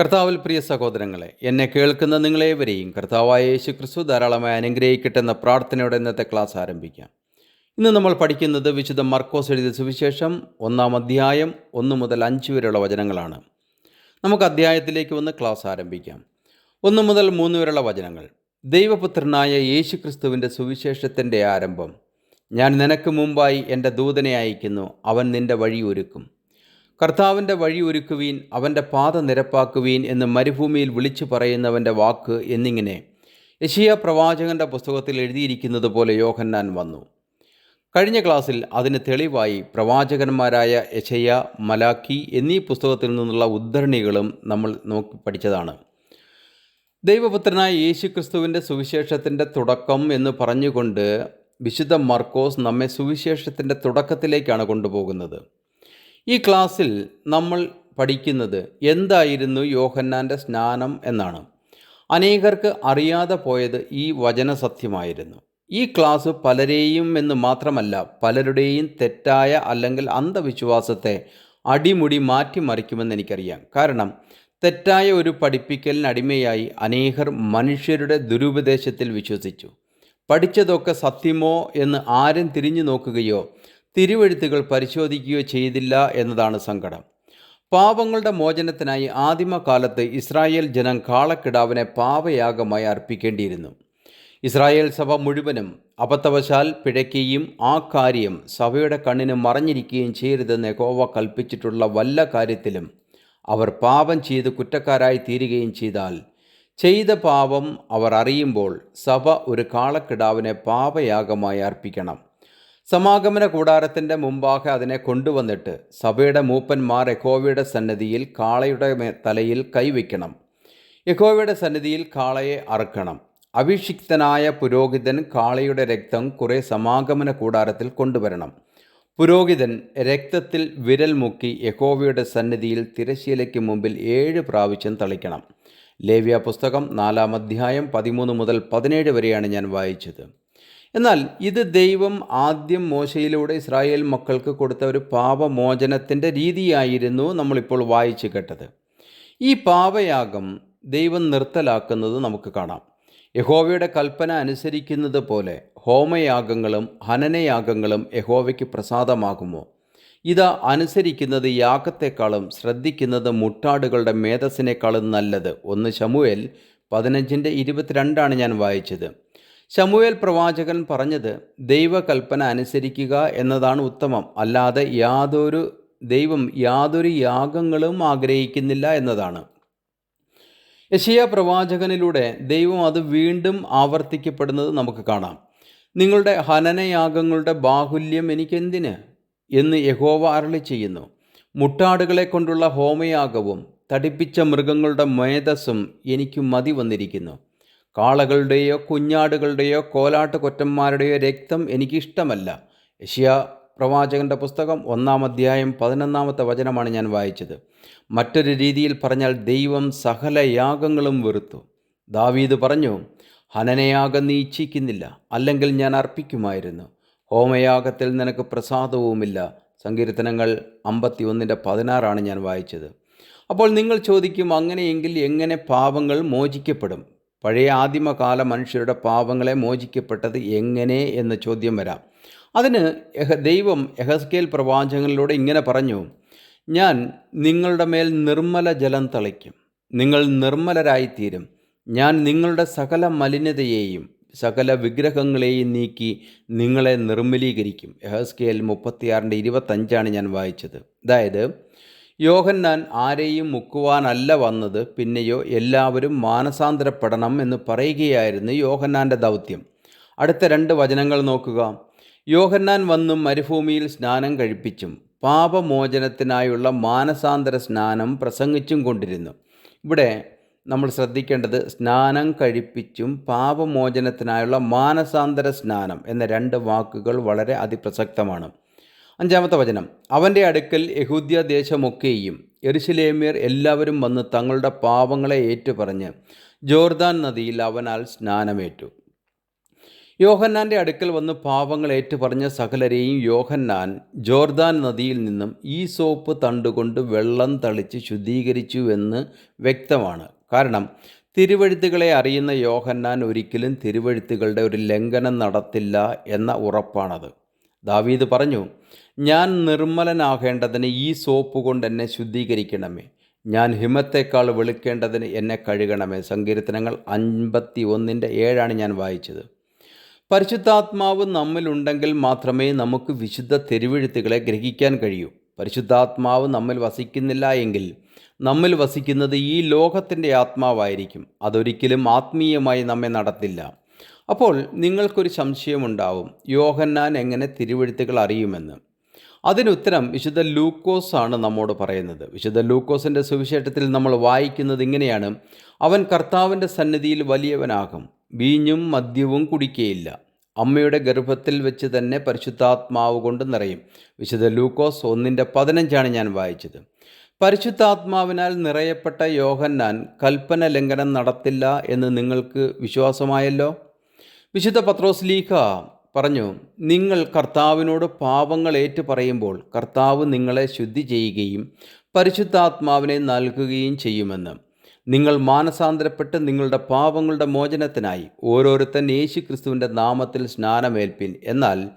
കർത്താവിൽ പ്രിയ സഹോദരങ്ങളെ എന്നെ കേൾക്കുന്ന നിങ്ങളേവരെയും കർത്താവായ യേശു ക്രിസ്തു ധാരാളമായി അനുഗ്രഹിക്കട്ടെ എന്ന പ്രാർത്ഥനയോടെ ഇന്നത്തെ ക്ലാസ് ആരംഭിക്കാം. ഇന്ന് നമ്മൾ പഠിക്കുന്നത് വിശുദ്ധ മർക്കോസ് എഴുതിയ സുവിശേഷം ഒന്നാം അധ്യായം ഒന്ന് മുതൽ അഞ്ച് വരെയുള്ള വചനങ്ങളാണ്. നമുക്ക് അധ്യായത്തിലേക്ക് വന്ന് ക്ലാസ് ആരംഭിക്കാം. ഒന്ന് മുതൽ മൂന്ന് വരെയുള്ള വചനങ്ങൾ. ദൈവപുത്രനായ യേശു ക്രിസ്തുവിന്റെ സുവിശേഷത്തിന്റെ ആരംഭം. ഞാൻ നിനക്ക് മുമ്പായി എന്റെ ദൂതനെ അയക്കുന്നു അവൻ നിന്റെ വഴി ഒരുക്കും. കർത്താവിന്റെ വഴി ഒരുക്കുവീൻ അവന്റെ പാത നിരപ്പാക്കുവീൻ എന്ന് മരുഭൂമിയിൽ വിളിച്ചു പറയുന്നവന്റെ വാക്ക് എന്നിങ്ങനെ. യശിയ പ്രവാചകന്റെ പുസ്തകത്തിൽ എഴുതിയിരിക്കുന്നത് പോലെ യോഹന്നാൻ വന്നു. കഴിഞ്ഞ ക്ലാസ്സിൽ അതിന് തെളിവായി പ്രവാചകന്മാരായ യശയ മലാക്കി എന്നീ പുസ്തകത്തിൽ നിന്നുള്ള ഉദ്ധരണികളും നമ്മൾ നോക്കി പഠിച്ചതാണ്. ദൈവപുത്രനായ യേശു ക്രിസ്തുവിന്റെ സുവിശേഷത്തിന്റെ തുടക്കം എന്ന് പറഞ്ഞുകൊണ്ട് വിശുദ്ധ മർക്കോസ് നമ്മെ സുവിശേഷത്തിന്റെ തുടക്കത്തിലേക്കാണ് കൊണ്ടുപോകുന്നത്. ഈ ക്ലാസ്സിൽ നമ്മൾ പഠിക്കുന്നത് എന്തായിരുന്നു യോഹന്നാന്റെ സ്നാനം എന്നാണ്. അനേകർക്ക് അറിയാതെ പോയത് ഈ വചനസത്യമായിരുന്നു. ഈ ക്ലാസ് പലരെയും എന്ന് മാത്രമല്ല പലരുടെയും തെറ്റായ അല്ലെങ്കിൽ അന്ധവിശ്വാസത്തെ അടിമുടി മാറ്റിമറിക്കുമെന്ന് എനിക്കറിയാം. കാരണം തെറ്റായ ഒരു പഠിപ്പിക്കലിന് അടിമയായി അനേകർ മനുഷ്യരുടെ ദുരുപദേശത്തിൽ വിശ്വസിച്ചു. പഠിച്ചതൊക്കെ സത്യമോ എന്ന് ആരും തിരിഞ്ഞു നോക്കുകയോ തിരുവെഴുത്തുകൾ പരിശോധിക്കുകയോ ചെയ്തില്ല എന്നതാണ് സങ്കടം. പാപങ്ങളുടെ മോചനത്തിനായി ആദിമകാലത്ത് ഇസ്രായേൽ ജനം കാളക്കിടാവിനെ പാപയാഗമായി അർപ്പിക്കേണ്ടിയിരുന്നു. ഇസ്രായേൽ സഭ മുഴുവനും അബദ്ധവശാൽ പിഴയ്ക്കുകയും ആ കാര്യം സഭയുടെ കണ്ണിന് മറഞ്ഞിരിക്കുകയും ചെയ്യരുതെന്ന് യഹോവ കൽപ്പിച്ചിട്ടുള്ള വല്ല കാര്യത്തിലും അവർ പാപം ചെയ്ത് കുറ്റക്കാരായി തീരുകയും ചെയ്താൽ ചെയ്ത പാപം അവർ അറിയുമ്പോൾ സഭ ഒരു കാളക്കിടാവിനെ പാപയാഗമായി അർപ്പിക്കണം. സമാഗമന കൂടാരത്തിന്റെ മുമ്പാകെ അതിനെ കൊണ്ടുവന്നിട്ട് സഭയുടെ മൂപ്പന്മാർ യഹോവയുടെ സന്നിധിയിൽ കാളയുടെ തലയിൽ കൈവയ്ക്കണം. യഹോവയുടെ സന്നിധിയിൽ കാളയെ അറുക്കണം. അഭിഷിക്തനായ പുരോഹിതൻ കാളയുടെ രക്തം കുറേ സമാഗമന കൂടാരത്തിൽ കൊണ്ടുവരണം. പുരോഹിതൻ രക്തത്തിൽ വിരൽ മുക്കി യഹോവയുടെ സന്നിധിയിൽ തിരശീലയ്ക്ക് മുമ്പിൽ ഏഴ് പ്രാവശ്യം തളിക്കണം. ലേവ്യ പുസ്തകം നാലാം അധ്യായം പതിമൂന്ന് മുതൽ പതിനേഴ് വരെയാണ് ഞാൻ വായിച്ചത്. എന്നാൽ ഇത് ദൈവം ആദ്യം മോശയിലൂടെ ഇസ്രായേൽ മക്കൾക്ക് കൊടുത്ത ഒരു പാപമോചനത്തിന്റെ രീതിയായിരുന്നു നമ്മളിപ്പോൾ വായിച്ചു കേട്ടത്. ഈ പാപയാഗം ദൈവം നിർത്തലാക്കുന്നത് നമുക്ക് കാണാം. യഹോവയുടെ കൽപ്പന അനുസരിക്കുന്നത് പോലെ ഹോമയാഗങ്ങളും ഹനനയാഗങ്ങളും യഹോവയ്ക്ക് പ്രസാദമാകുമോ? ഇത് അനുസരിക്കുന്നത് യാഗത്തെക്കാളും ശ്രദ്ധിക്കുന്നത് മുട്ടാടുകളുടെ മേധസ്സിനേക്കാളും നല്ലത്. ഒന്ന് ശമുവേൽ പതിനഞ്ചിന്റെ ഇരുപത്തിരണ്ടാണ് ഞാൻ വായിച്ചത്. ശമുവേൽ പ്രവാചകൻ പറഞ്ഞത് ദൈവകൽപ്പന അനുസരിക്കുക എന്നതാണ് ഉത്തമം. അല്ലാതെ യാതൊരു ദൈവം യാതൊരു യാഗങ്ങളും ആഗ്രഹിക്കുന്നില്ല എന്നതാണ്. യശിയ പ്രവാചകനിലൂടെ ദൈവം അത് വീണ്ടും ആവർത്തിക്കപ്പെടുന്നത് നമുക്ക് കാണാം. നിങ്ങളുടെ ഹനനയാഗങ്ങളുടെ ബാഹുല്യം എനിക്കെന്തിന്? എന്ന് യഹോവ അരളി ചെയ്യുന്നു. മുട്ടാടുകളെ കൊണ്ടുള്ള ഹോമയാഗവും തടിപ്പിച്ച മൃഗങ്ങളുടെ മേധസ്സും എനിക്ക് മതി വന്നിരിക്കുന്നു. കാളകളുടെയോ കുഞ്ഞാടുകളുടെയോ കോലാട്ട് കൊറ്റന്മാരുടെയോ രക്തം എനിക്കിഷ്ടമല്ല. യഷ്യ പ്രവാചകന്റെ പുസ്തകം ഒന്നാം അധ്യായം പതിനൊന്നാമത്തെ വചനമാണ് ഞാൻ വായിച്ചത്. മറ്റൊരു രീതിയിൽ പറഞ്ഞാൽ ദൈവം സകല യാഗങ്ങളും വെറുത്തു. ദാവീദ് പറഞ്ഞു ഹനനയാഗം നീ ഇച്ഛിക്കുന്നില്ല അല്ലെങ്കിൽ ഞാൻ അർപ്പിക്കുമായിരുന്നു. ഹോമയാഗത്തിൽ നിനക്ക് പ്രസാദവുമില്ല. സങ്കീർത്തനങ്ങൾ അമ്പത്തി ഒന്നിന്റെ പതിനാറാണ് ഞാൻ വായിച്ചത്. അപ്പോൾ നിങ്ങൾ ചോദിക്കും അങ്ങനെയെങ്കിൽ എങ്ങനെ പാപങ്ങൾ മോചിക്കപ്പെടും? പഴയ ആദിമകാല മനുഷ്യരുടെ പാപങ്ങളെ മോചിക്കപ്പെട്ടത് എങ്ങനെ എന്ന ചോദ്യം വരാം. അതിന് ദൈവം യഹസ്കേൽ പ്രവാചകങ്ങളിലൂടെ ഇങ്ങനെ പറഞ്ഞു ഞാൻ നിങ്ങളുടെ മേൽ നിർമ്മല ജലം തളിക്കും. നിങ്ങൾ നിർമ്മലരായിത്തീരും. ഞാൻ നിങ്ങളുടെ സകല മലിനതയെയും സകല വിഗ്രഹങ്ങളെയും നീക്കി നിങ്ങളെ നിർമ്മലീകരിക്കും. യഹസ്കേൽ മുപ്പത്തിയാറിന്റെ ഇരുപത്തഞ്ചാണ് ഞാൻ വായിച്ചത്. അതായത് യോഹന്നാൻ ആരെയും മുക്കുവാനല്ല വന്നത്. പിന്നെയോ എല്ലാവരും മാനസാന്തരപ്പെടണം എന്ന് പറയുകയായിരുന്നു യോഹന്നാന്റെ ദൗത്യം. അടുത്ത രണ്ട് വചനങ്ങൾ നോക്കുക. യോഹന്നാൻ വന്നും മരുഭൂമിയിൽ സ്നാനം കഴിപ്പിച്ചും പാപമോചനത്തിനായുള്ള മാനസാന്തര സ്നാനം പ്രസംഗിച്ചും കൊണ്ടിരുന്നു. ഇവിടെ നമ്മൾ ശ്രദ്ധിക്കേണ്ടത് സ്നാനം കഴിപ്പിച്ചും പാപമോചനത്തിനായുള്ള മാനസാന്തര സ്നാനം എന്ന രണ്ട് വാക്കുകൾ വളരെ അതിപ്രസക്തമാണ്. അഞ്ചാമത്തെ വചനം. അവന്റെ അടുക്കൽ യഹൂദ്യ ദേശമൊക്കെയും എരുശിലേമിയർ എല്ലാവരും വന്ന് തങ്ങളുടെ പാപങ്ങളെ ഏറ്റുപറഞ്ഞ് ജോർദാൻ നദിയിൽ അവനാൽ സ്നാനമേറ്റു. യോഹന്നാന്റെ അടുക്കൽ വന്ന് പാപങ്ങൾ ഏറ്റുപറഞ്ഞ സകലരെയും യോഹന്നാൻ ജോർദാൻ നദിയിൽ നിന്നും ഈ സോപ്പ് തണ്ടുകൊണ്ട് വെള്ളം തളിച്ച് ശുദ്ധീകരിച്ചു എന്ന് വ്യക്തമാണ്. കാരണം തിരുവഴുത്തുകളെ അറിയുന്ന യോഹന്നാൻ ഒരിക്കലും തിരുവഴുത്തുകളുടെ ഒരു ലംഘനം നടത്തില്ല എന്ന ഉറപ്പാണത്. ദാവീദ് പറഞ്ഞു ഞാൻ നിർമ്മലനാകേണ്ടതിന് ഈ സോപ്പ് കൊണ്ട് എന്നെ ശുദ്ധീകരിക്കണമേ. ഞാൻ ഹിമത്തേക്കാൾ വെളുക്കേണ്ടതിന് എന്നെ കഴുകണമേ. സങ്കീർത്തനങ്ങൾ അൻപത്തി ഒന്നിന്റെ ഏഴാണ് ഞാൻ വായിച്ചത്. പരിശുദ്ധാത്മാവ് നമ്മിലുണ്ടെങ്കിൽ മാത്രമേ നമുക്ക് വിശുദ്ധ തെരുവെഴുത്തുകളെ ഗ്രഹിക്കാൻ കഴിയൂ. പരിശുദ്ധാത്മാവ് നമ്മിൽ വസിക്കുന്നില്ല എങ്കിൽ നമ്മിൽ വസിക്കുന്നത് ഈ ലോകത്തിന്റെ ആത്മാവായിരിക്കും. അതൊരിക്കലും ആത്മീയമായി നമ്മെ നടത്തില്ല. അപ്പോൾ നിങ്ങൾക്കൊരു സംശയമുണ്ടാവും. യോഹന്നാൻ എങ്ങനെ തിരുവെഴുത്തുകൾ അറിയുമെന്ന്. അതിനുത്തരം വിശുദ്ധ ലൂക്കോസ് ആണ് നമ്മോട് പറയുന്നത്. വിശുദ്ധ ലൂക്കോസിന്റെ സുവിശേഷത്തിൽ നമ്മൾ വായിക്കുന്നത് ഇങ്ങനെയാണ്. അവൻ കർത്താവിന്റെ സന്നിധിയിൽ വലിയവനാകും. വീഞ്ഞും മദ്യവും കുടിക്കുകയില്ല അമ്മയുടെ ഗർഭത്തിൽ വെച്ച് തന്നെ പരിശുദ്ധാത്മാവ് കൊണ്ട് നിറയും. വിശുദ്ധ ലൂക്കോസ് ഒന്നിന്റെ പതിനഞ്ചാണ് ഞാൻ വായിച്ചത്. പരിശുദ്ധാത്മാവിനാൽ നിറയപ്പെട്ട യോഹന്നാൻ കൽപ്പന ലംഘനം നടത്തില്ല എന്ന് നിങ്ങൾക്ക് വിശ്വാസമായല്ലോ? വിശുദ്ധ പത്രോസ് ലീഖ പറഞ്ഞു നിങ്ങൾ കർത്താവിനോട് പാപങ്ങൾ ഏറ്റു പറയുമ്പോൾ കർത്താവ് നിങ്ങളെ ശുദ്ധി ചെയ്യുകയും പരിശുദ്ധാത്മാവിനെ നൽകുകയും ചെയ്യുമെന്ന്. നിങ്ങൾ മാനസാന്തരപ്പെട്ട് നിങ്ങളുടെ പാപങ്ങളുടെ മോചനത്തിനായി ഓരോരുത്തൻ യേശു ക്രിസ്തുവിന്റെ നാമത്തിൽ സ്നാനമേൽപ്പിൻ. എന്നാൽ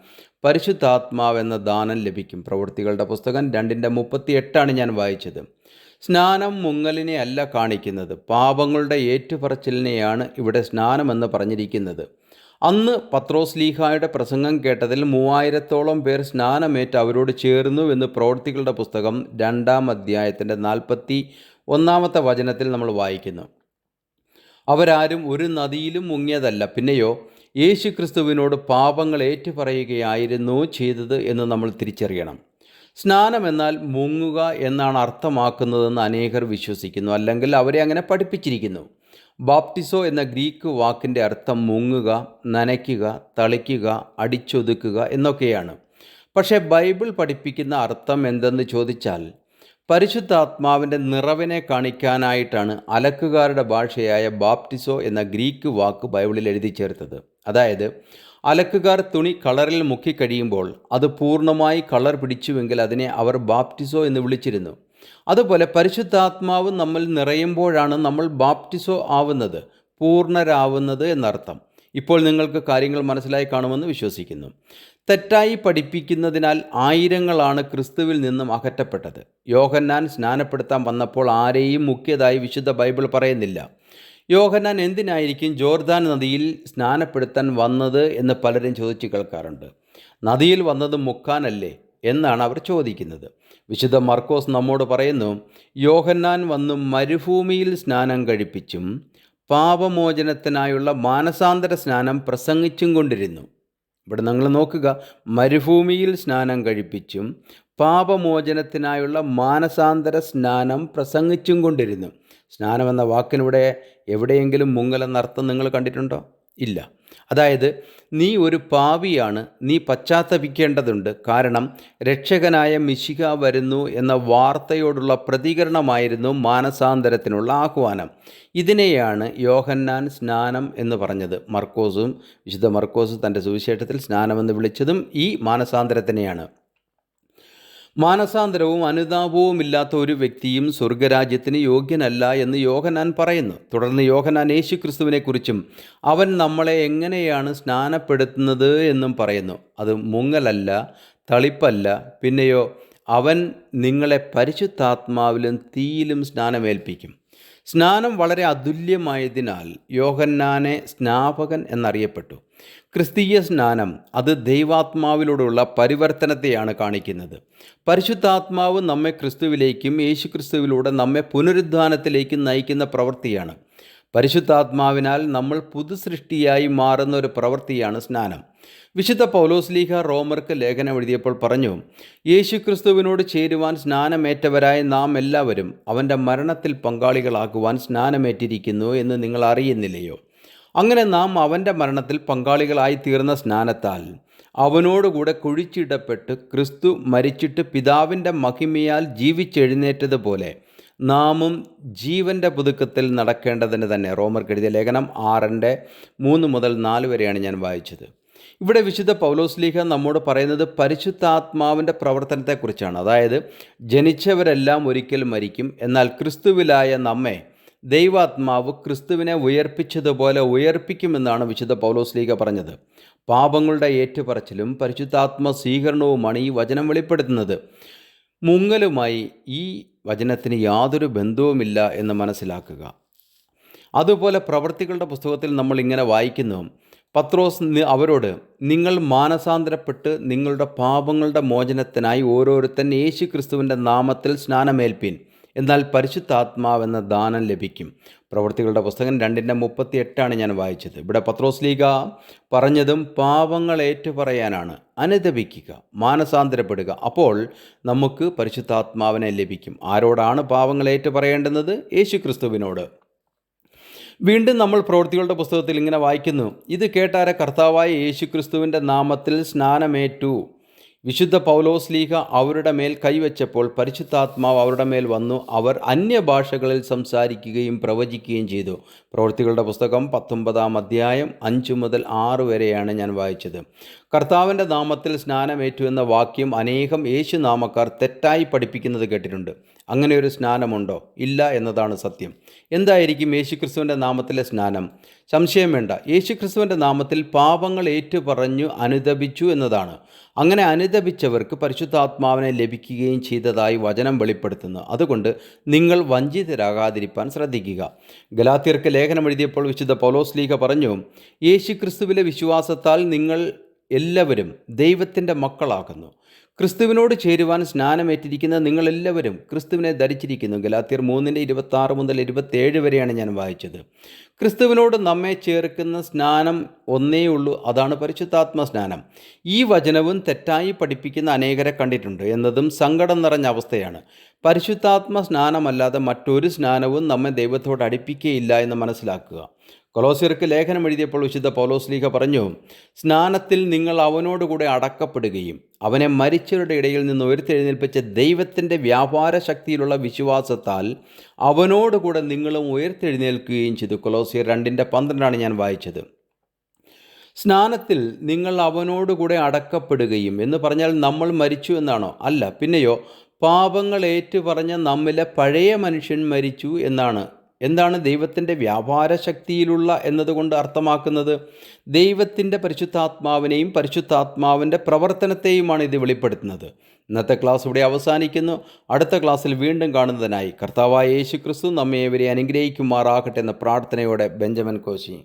പരിശുദ്ധാത്മാവെന്ന ദാനം ലഭിക്കും. പ്രവൃത്തികളുടെ പുസ്തകം രണ്ടിന്റെ മുപ്പത്തി എട്ടാണ് ഞാൻ വായിച്ചത്. സ്നാനം മുങ്ങലിനെ അല്ല കാണിക്കുന്നത് പാപങ്ങളുടെ ഏറ്റുപറച്ചിലിനെയാണ് ഇവിടെ സ്നാനമെന്ന് പറഞ്ഞിരിക്കുന്നത്. അന്ന് പത്രോസ് ലീഹായുടെ പ്രസംഗം കേട്ടതിൽ മൂവായിരത്തോളം പേർ സ്നാനമേറ്റ് അവരോട് ചേർന്നു എന്ന് പ്രവൃത്തികളുടെ പുസ്തകം രണ്ടാം അധ്യായത്തിന്റെ നാൽപ്പത്തി ഒന്നാമത്തെ വചനത്തിൽ നമ്മൾ വായിക്കുന്നു. അവരാരും ഒരു നദിയിലും മുങ്ങിയതല്ല. പിന്നെയോ യേശു ക്രിസ്തുവിനോട് പാപങ്ങൾ ഏറ്റുപറയുകയായിരുന്നു ചെയ്തത് എന്ന് നമ്മൾ തിരിച്ചറിയണം. സ്നാനം എന്നാൽ മുങ്ങുക എന്നാണ് അർത്ഥമാക്കുന്നതെന്ന് അനേകർ വിശ്വസിക്കുന്നു. അല്ലെങ്കിൽ അവരെ അങ്ങനെ പഠിപ്പിച്ചിരിക്കുന്നു. ബാപ്റ്റിസോ എന്ന ഗ്രീക്ക് വാക്കിന്റെ അർത്ഥം മുങ്ങുക നനയ്ക്കുക തളിക്കുക അടിച്ചൊതുക്കുക എന്നൊക്കെയാണ്. പക്ഷേ ബൈബിൾ പഠിപ്പിക്കുന്ന അർത്ഥം എന്തെന്ന് ചോദിച്ചാൽ പരിശുദ്ധാത്മാവിന്റെ നിറവിനെ കാണിക്കാനായിട്ടാണ് അലക്കുകാരുടെ ഭാഷയായ ബാപ്റ്റിസോ എന്ന ഗ്രീക്ക് വാക്ക് ബൈബിളിൽ എഴുതി ചേർത്തത്. അതായത് അലക്കുകാർ തുണി കളറിൽ മുക്കിക്കഴിയുമ്പോൾ അത് പൂർണമായി കളർ പിടിച്ചുവെങ്കിൽ അതിനെ അവർ ബാപ്റ്റിസോ എന്ന് വിളിച്ചിരുന്നു. അതുപോലെ പരിശുദ്ധാത്മാവ് നമ്മൾ നിറയുമ്പോഴാണ് നമ്മൾ ബാപ്റ്റിസോ ആവുന്നത് പൂർണരാവുന്നത് എന്നർത്ഥം. ഇപ്പോൾ നിങ്ങൾക്ക് കാര്യങ്ങൾ മനസ്സിലായി കാണുമെന്ന് വിശ്വസിക്കുന്നു. തെറ്റായി പഠിപ്പിക്കുന്നതിനാൽ ആയിരങ്ങളാണ് ക്രിസ്തുവിൽ നിന്നും അകറ്റപ്പെട്ടത്. യോഹന്നാൻ സ്നാനപ്പെടുത്താൻ വന്നപ്പോൾ ആരെയും മുഖ്യതായി വിശുദ്ധ ബൈബിൾ പറയുന്നില്ല. യോഹന്നാൻ എന്തിനായിരിക്കും ജോർദാൻ നദിയിൽ സ്നാനപ്പെടുത്താൻ വന്നത് എന്ന് പലരും ചോദിച്ചു കേൾക്കാറുണ്ട്. നദിയിൽ വന്നത് മുക്കാനല്ലേ എന്നാണ് അവർ ചോദിക്കുന്നത്. വിശുദ്ധ മർക്കോസ് നമ്മോട് പറയുന്നു യോഹന്നാൻ വന്നു മരുഭൂമിയിൽ സ്നാനം കഴിപ്പിച്ചും പാപമോചനത്തിനായുള്ള മാനസാന്തര സ്നാനം പ്രസംഗിച്ചും കൊണ്ടിരുന്നു. ഇവിടെ നിങ്ങൾ നോക്കുക മരുഭൂമിയിൽ സ്നാനം കഴിപ്പിച്ചും പാപമോചനത്തിനായുള്ള മാനസാന്തര സ്നാനം പ്രസംഗിച്ചും കൊണ്ടിരുന്നു. സ്നാനം എന്ന വാക്കിനിവിടെ എവിടെയെങ്കിലും മുങ്ങലെന്നർത്ഥം നിങ്ങൾ കണ്ടിട്ടുണ്ടോ? ഇല്ല. അതായത് നീ ഒരു പാവിയാണ് നീ പശ്ചാത്തപിക്കേണ്ടതുണ്ട്. കാരണം രക്ഷകനായ മിശിക വരുന്നു എന്ന വാർത്തയോടുള്ള പ്രതികരണമായിരുന്നു മാനസാന്തരത്തിനുള്ള ആഹ്വാനം. ഇതിനെയാണ് യോഹന്നാൻ സ്നാനം എന്ന് പറഞ്ഞത്. മർക്കോസും വിശുദ്ധ മർക്കോസ് തന്റെ സുവിശേഷത്തിൽ സ്നാനമെന്ന് വിളിച്ചതും ഈ മാനസാന്തരത്തിനെയാണ്. മാനസാന്തരവും അനുതാപവും ഇല്ലാത്ത ഒരു വ്യക്തിയും സ്വർഗരാജ്യത്തിന് യോഗ്യനല്ല എന്ന് യോഹനാൻ പറയുന്നു. തുടർന്ന് യോഹനാൻ യേശു ക്രിസ്തുവിനെക്കുറിച്ചും അവൻ നമ്മളെ എങ്ങനെയാണ് സ്നാനപ്പെടുത്തുന്നത് എന്നും പറയുന്നു. അത് മുങ്ങലല്ല തളിപ്പല്ല പിന്നെയോ അവൻ നിങ്ങളെ പരിശുദ്ധാത്മാവിലും തീയിലും സ്നാനമേൽപ്പിക്കും. സ്നാനം വളരെ അതുല്യമായതിനാൽ യോഹന്നാനെ സ്നാപകൻ എന്നറിയപ്പെട്ടു. ക്രിസ്തീയ സ്നാനം അത് ദൈവാത്മാവിലൂടെയുള്ള പരിവർത്തനത്തെയാണ് കാണിക്കുന്നത്. പരിശുദ്ധാത്മാവ് നമ്മെ ക്രിസ്തുവിലേക്കും യേശു ക്രിസ്തുവിലൂടെ നമ്മെ പുനരുദ്ധാനത്തിലേക്കും നയിക്കുന്ന പ്രവൃത്തിയാണ്. പരിശുദ്ധാത്മാവിനാൽ നമ്മൾ പുതുസൃഷ്ടിയായി മാറുന്ന ഒരു പ്രവൃത്തിയാണ് സ്നാനം. വിശുദ്ധ പൗലോസ്ലീഹ റോമർക്ക് ലേഖനം എഴുതിയപ്പോൾ പറഞ്ഞു യേശു ക്രിസ്തുവിനോട് ചേരുവാൻ സ്നാനമേറ്റവരായ നാം എല്ലാവരും അവന്റെ മരണത്തിൽ പങ്കാളികളാക്കുവാൻ സ്നാനമേറ്റിരിക്കുന്നു എന്ന് നിങ്ങൾ അറിയുന്നില്ലയോ? അങ്ങനെ നാം അവന്റെ മരണത്തിൽ പങ്കാളികളായി തീർന്ന സ്നാനത്താൽ അവനോടുകൂടെ കുഴിച്ചിടപ്പെട്ട് ക്രിസ്തു മരിച്ചിട്ട് പിതാവിന്റെ മഹിമയാൽ ജീവിച്ചെഴുന്നേറ്റതുപോലെ നാമും ജീവന്റെ പുതുക്കത്തിൽ നടക്കേണ്ടതിന് തന്നെ റോമർ എഴുതിയ ലേഖനം ആറിന്റെ മൂന്ന് മുതൽ നാല് വരെയാണ് ഞാൻ വായിച്ചത്. ഇവിടെ വിശുദ്ധ പൗലോസ്ലീഹ നമ്മോട് പറയുന്നത് പരിശുദ്ധാത്മാവിന്റെ പ്രവർത്തനത്തെക്കുറിച്ചാണ്. അതായത് ജനിച്ചവരെല്ലാം ഒരിക്കൽ മരിക്കും എന്നാൽ ക്രിസ്തുവിലായ നമ്മെ ദൈവാത്മാവ് ക്രിസ്തുവിനെ ഉയർപ്പിച്ചതുപോലെ ഉയർപ്പിക്കുമെന്നാണ് വിശുദ്ധ പൗലോസ് ലീഗ പറഞ്ഞത്. പാപങ്ങളുടെ ഏറ്റുപറച്ചിലും പരിശുദ്ധാത്മ സ്വീകരണവുമാണ് ഈ വചനം വെളിപ്പെടുത്തുന്നത്. മുങ്ങലുമായി ഈ വചനത്തിന് യാതൊരു ബന്ധവുമില്ല എന്ന് മനസ്സിലാക്കുക. അതുപോലെ പ്രവർത്തികളുടെ പുസ്തകത്തിൽ നമ്മൾ ഇങ്ങനെ വായിക്കുന്നു. പത്രോസ് അവരോട് നിങ്ങൾ മാനസാന്തരപ്പെട്ട് നിങ്ങളുടെ പാപങ്ങളുടെ മോചനത്തിനായി ഓരോരുത്തൻ യേശു ക്രിസ്തുവിന്റെ നാമത്തിൽ സ്നാനമേൽപ്പീൻ. എന്നാൽ പരിശുദ്ധാത്മാവെന്ന ദാനം ലഭിക്കും. പ്രവൃത്തികളുടെ പുസ്തകം രണ്ടിന്റെ മുപ്പത്തി എട്ടാണ് ഞാൻ വായിച്ചത്. ഇവിടെ പത്രോസ് ലീഗ പറഞ്ഞതും പാപങ്ങൾ ഏറ്റുപറയാനാണ്. അനുദപിക്കുക മാനസാന്തരപ്പെടുക. അപ്പോൾ നമുക്ക് പരിശുദ്ധാത്മാവിനെ ലഭിക്കും. ആരോടാണ് പാവങ്ങൾ ഏറ്റുപറയേണ്ടുന്നത്? യേശു ക്രിസ്തുവിനോട് വീണ്ടും നമ്മൾ പ്രവൃത്തികളുടെ പുസ്തകത്തിൽ ഇങ്ങനെ വായിക്കുന്നു. ഇത് കേട്ടാരെ കർത്താവായ യേശുക്രിസ്തുവിന്റെ നാമത്തിൽ സ്നാനമേറ്റു. വിശുദ്ധ പൗലോസ് ലീഹ അവരുടെ മേൽ കൈവച്ചപ്പോൾ പരിശുദ്ധാത്മാവ് അവരുടെ മേൽ വന്നു. അവർ അന്യഭാഷകളിൽ സംസാരിക്കുകയും പ്രവചിക്കുകയും ചെയ്തു. പ്രവൃത്തികളുടെ പുസ്തകം പത്തൊമ്പതാം അധ്യായം അഞ്ച് മുതൽ ആറ് വരെയാണ് ഞാൻ വായിച്ചത്. കർത്താവിന്റെ നാമത്തിൽ സ്നാനമേറ്റു എന്ന വാക്യം അനേകം യേശുനാമക്കാർ തെറ്റായി പഠിപ്പിക്കുന്നത് കേട്ടിട്ടുണ്ട്. അങ്ങനെ ഒരു സ്നാനമുണ്ടോ? ഇല്ല എന്നതാണ് സത്യം. എന്തായിരിക്കും യേശുക്രിസ്തുവിന്റെ നാമത്തിലെ സ്നാനം? സംശയം വേണ്ട. യേശുക്രിസ്തുവിന്റെ നാമത്തിൽ പാപങ്ങൾ ഏറ്റുപറഞ്ഞു അനുദപിച്ചു എന്നതാണ്. അങ്ങനെ അനുദപിച്ചവർക്ക് പരിശുദ്ധാത്മാവിനെ ലഭിക്കുകയും ചെയ്തതായി വചനം വെളിപ്പെടുത്തുന്നു. അതുകൊണ്ട് നിങ്ങൾ വഞ്ചിതരാകാതിരിക്കാൻ ശ്രദ്ധിക്കുക. ഗലാത്തിയർക്ക് ലേഖനം എഴുതിയപ്പോൾ വിശുദ്ധ പൗലോസ് ലീഗ പറഞ്ഞു യേശുക്രിസ്തുവിലെ വിശ്വാസത്താൽ നിങ്ങൾ എല്ലാവരും ദൈവത്തിന്റെ മക്കളാകുന്നു. ക്രിസ്തുവിനോട് ചേരുവാൻ സ്നാനമേറ്റിരിക്കുന്ന നിങ്ങളെല്ലാവരും ക്രിസ്തുവിനെ ധരിച്ചിരിക്കുന്നു. ഗലാത്തിയർ മൂന്നിന്റെ ഇരുപത്തി ആറ് മുതൽ ഇരുപത്തേഴ് വരെയാണ് ഞാൻ വായിച്ചത്. ക്രിസ്തുവിനോട് നമ്മെ ചേർക്കുന്ന സ്നാനം ഒന്നേ ഉള്ളൂ. അതാണ് പരിശുദ്ധാത്മ സ്നാനം. ഈ വചനവും തെറ്റായി പഠിപ്പിക്കുന്ന അനേകരെ കണ്ടിട്ടുണ്ട്. എന്നതും സങ്കടം നിറഞ്ഞ അവസ്ഥയാണ്. പരിശുദ്ധാത്മ സ്നാനമല്ലാതെ മറ്റൊരു സ്നാനവും നമ്മെ ദൈവത്തോട് അടുപ്പിക്കുകയില്ല എന്ന് മനസ്സിലാക്കുക. കൊലോസിയർക്ക് ലേഖനം എഴുതിയപ്പോൾ വിശുദ്ധ പൗലോസ് പൗലോസ്ലീഹ പറഞ്ഞു സ്നാനത്തിൽ നിങ്ങൾ അവനോടുകൂടെ അടക്കപ്പെടുകയും അവനെ മരിച്ചവരുടെ ഇടയിൽ നിന്ന് ഉയർത്തെഴുന്നേൽപ്പിച്ച ദൈവത്തിന്റെ വ്യാപാര ശക്തിയിലുള്ള വിശ്വാസത്താൽ അവനോടുകൂടെ നിങ്ങളും ഉയർത്തെഴുന്നേൽക്കുകയും ചെയ്തു. കൊലോസിയർ രണ്ടിന്റെ പന്ത്രണ്ടാണ് ഞാൻ വായിച്ചത്. സ്നാനത്തിൽ നിങ്ങൾ അവനോടുകൂടെ അടക്കപ്പെടുകയും എന്ന് പറഞ്ഞാൽ നമ്മൾ മരിച്ചു എന്നാണോ? അല്ല പിന്നെയോ പാപങ്ങൾ ഏറ്റുപറഞ്ഞ നമ്മിലെ പഴയ മനുഷ്യൻ മരിച്ചു എന്നാണ് എന്താണ് ദൈവത്തിന്റെ വ്യാപാര ശക്തിയിലുള്ള എന്നതുകൊണ്ട് അർത്ഥമാക്കുന്നത്? ദൈവത്തിന്റെ പരിശുദ്ധാത്മാവിനെയും പരിശുദ്ധാത്മാവിന്റെ പ്രവർത്തനത്തെയുമാണ് ഇത് വെളിപ്പെടുത്തുന്നത്. ഇന്നത്തെ ക്ലാസ് ഇവിടെ അവസാനിക്കുന്നു. അടുത്ത ക്ലാസ്സിൽ വീണ്ടും കാണുന്നതിനായി കർത്താവായ യേശു ക്രിസ്തു നമ്മെ ഇവരെ അനുഗ്രഹിക്കുമാറാകട്ടെ എന്ന പ്രാർത്ഥനയോടെ ബെഞ്ചമിൻ കോശി.